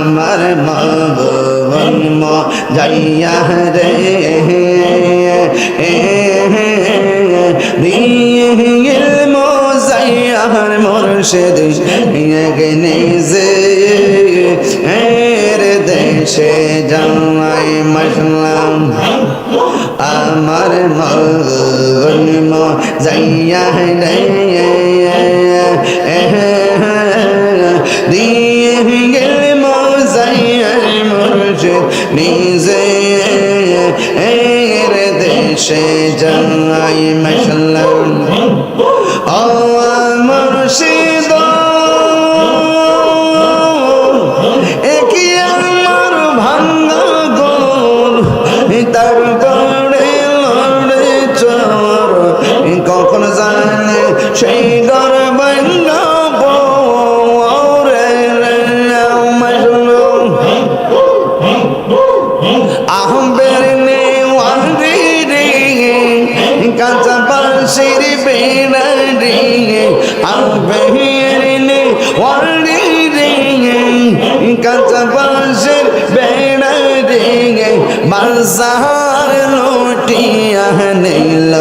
আমার মন যাইয়া রে। দেশে যাওয়াই মশলাম আমার মন যাইয়া নিজে এর দেশে যাই মশলাম ও আহবের নে ওয়ারি রে কাঁচা বাঁশের বেড়া রে আহবের নে ওয়ারি রে কাঁচা বাঁশের বেড়া রে বাজার লুটিয়া নিল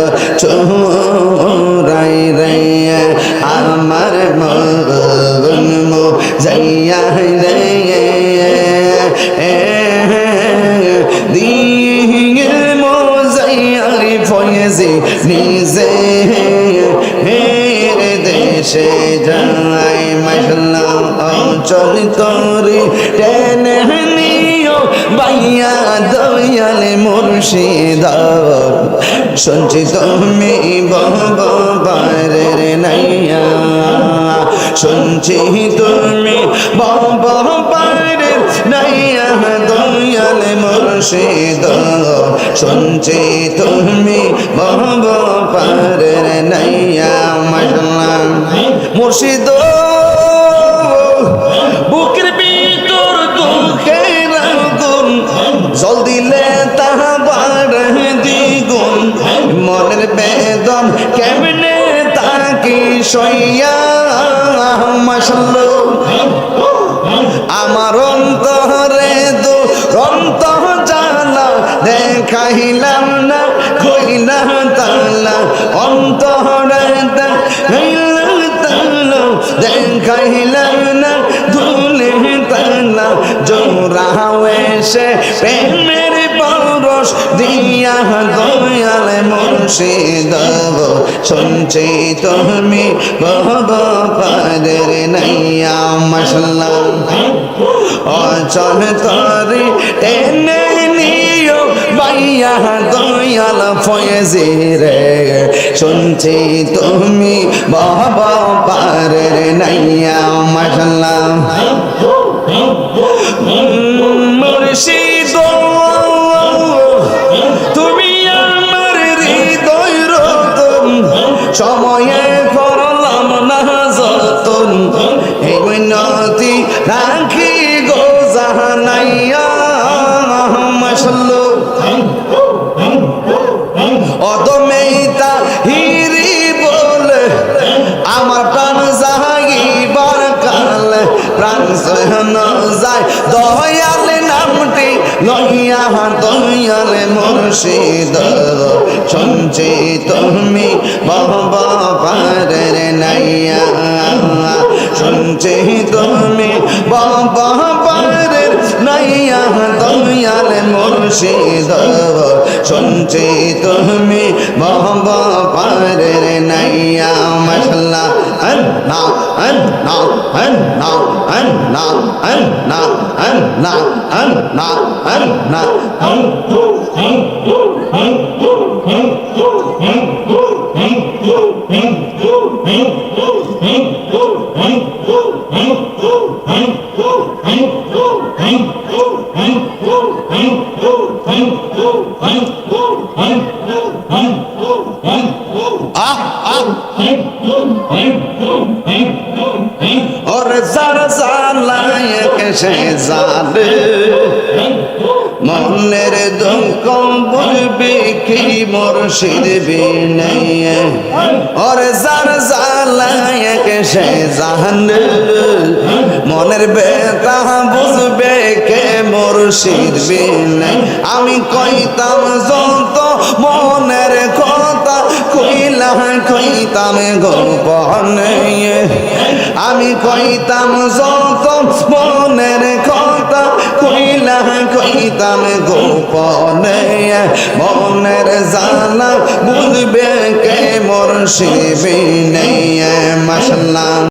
চোরাই রে। আমার মন মো যাইয়া রে। সে জানাই মশলা অচল করে টেনে নিও, বাইয়া দয়াল মুর্শিদ। সঞ্চিত মি বাবারের নাইয়া। সঞ্চিত মি বাবারের নাইয়া। মুর্শিদ, শুনছি তুমি পারের নাইয়া মশলা। মুর্শিদ, বুকের ভিতর দুঃখের আগুন, জল দিলে তাহা বাড়ে দ্বিগুণ। মনের বেদন কেমনে তাকি সইয়া মশল? আমার অন্তরে দু অন্তর দেখাইলাম না কইলা তালা অন্তরে তালা না ধুলে তালা জোরা এসে প্রেমের পরশ দিয়া দয়াল মুর্শিদ তুমি বহব পাদের নাইয়া মশলা অচল তরি বাইয়া দয়াল ফয়েজি রে শুনছি তুমি বহব পারের নাইয়া মশলা মুর্শিদ, তুমি আমার হৃদয় রতন। সময়ে করলাম না যতন। এই মিনতি রাখি গো জাহানাইয়া যায়। দয়াল নামটি লইয়া দয়াল মুর্শিদ। শুনছি তুমি পারের নাইয়া। শুনছি তুমি দয়াল মুর্শিদ। শুনছি তুমি বহব পারের নাইয়া। মশলা না না না না না না না না আহ আহ ওরে যার জালায় কেসে জালে। মনের বে বুঝবে কি মুর্শিদ বিনয়? ওরে যার জালায় কেসে জালে। মনের বেতা বুঝবে কে মুর্শিদ বিনয়? আমি কইতাম যত মনের ক কইতাম গোপনে আমি কইতাম, যত মনের কথা কইলা, কইতাম গোপনে মনের জানা বুঝবে কে মোর শিবিনে মাসাল্লাহ